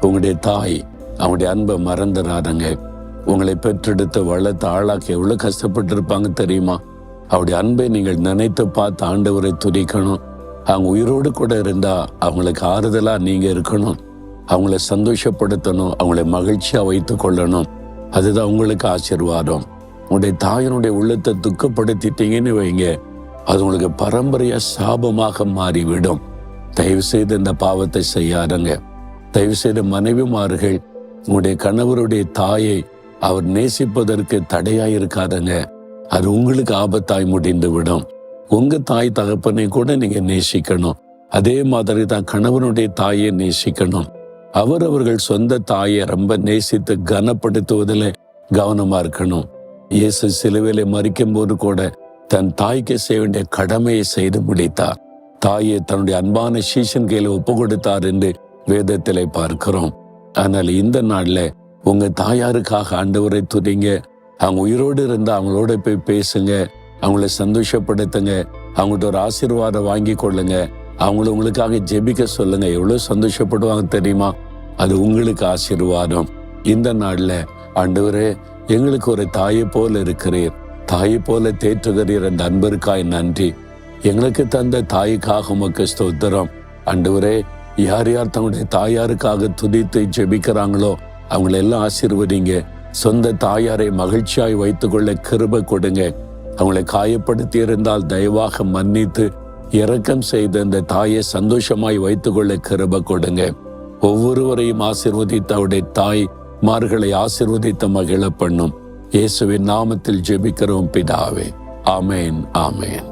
உங்களுடைய தாய் அவங்களுடைய அன்பை மறந்துடாதங்க உங்களை பெற்றெடுத்து வளர்த்து ஆளாக்கி எவ்வளவு கஷ்டப்பட்டிருப்பாங்க தெரியுமா? அவருடைய அன்பை நீங்கள் நினைத்து பார்த்து ஆண்டவரை துதிக்கணும். அவங்க உயிரோடு கூட இருந்தா அவங்களுக்கு ஆறுதலா நீங்க இருக்கணும். அவங்கள சந்தோஷப்படுத்தணும் அவங்கள மகிழ்ச்சியா வைத்து கொள்ளணும். அதுதான் உங்களுக்கு ஆசீர்வாதம். உங்களுடைய தாயினுடைய உள்ளத்தை துக்கப்படுத்திட்டீங்கன்னு வைங்க. அது உங்களுக்கு பரம்பரையா சாபமாக மாறிவிடும். தயவு செய்து இந்த பாவத்தை செய்யாதங்க. தயவு செய்து மனைவிமார்கள் உங்களுடைய கணவருடைய தாயை அவர் நேசிப்பதற்கு தடையாய் இருக்காதங்க அது உங்களுக்கு ஆபத்தாய் முடிந்து விடும் உங்க தாய் தகப்பனை கூட நீங்க நேசிக்கணும். அதே மாதிரி தான் கணவனுடைய தாயை நேசிக்கணும். அவர் அவர்கள் சொந்த தாயை ரொம்ப நேசித்து கனப்படுத்துவதில் கவனமா இருக்கணும். இயேசு சிலுவையில மறிக்கும் போது கூட தன் தாய்க்கு செய்ய வேண்டிய கடமையை செய்து முடித்தார். தாயை தன்னுடைய அன்பான சீசன் கையில ஒப்பு கொடுத்தார் என்று வேதத்திலே பார்க்கிறோம். ஆனால் இந்த நாள்ல உங்க தாயாருக்காக ஆண்டவரை துதிங்க. அவங்க உயிரோடு இருந்தா அவங்களோட போய் பேசுங்க. அவங்கள சந்தோஷப்படுத்துங்க. அவங்கள்ட்ட ஒரு ஆசீர்வாதம் வாங்கி கொள்ளுங்க. அவங்கள உங்களுக்காக ஜெபிக்க சொல்லுங்க. எவ்வளவு சந்தோஷப்படுவாங்க தெரியுமா? அது உங்களுக்கு ஆசீர்வாதம். இந்த நாள்ல ஆண்டவரே எங்களுக்கு ஒரு தாயை போல இருக்கிறீர். தாயை போல தேற்றுகிறீர் அந்த அன்பருக்காய் நன்றி. எங்களுக்கு தந்த தாய்க்காக உமக்கு ஸ்தோத்திரம். ஆண்டவரே யார் யார் தங்களுடைய தாயாருக்காக துதித்து ஜெபிக்கிறாங்களோ அவங்கள எல்லாம் ஆசீர்வதிங்க. சொந்த தாயாரை மகிழ்ச்சியாய் வைத்துக்கொள்ள கிருப கொடுங்க. அவங்களை காயப்படுத்தி இருந்தால் தயவாக மன்னித்து இரக்கம் செய்து அந்த தாயை சந்தோஷமாய் வைத்துக்கொள்ள கிருப கொடுங்க. ஒவ்வொருவரையும் ஆசிர்வதித்த அவருடைய தாய் மார்களை ஆசிர்வதித்த மகிழ பண்ணும். இயேசுவின் நாமத்தில் ஜெபிக்கிறோம் பிதாவே. ஆமேன் ஆமேன்.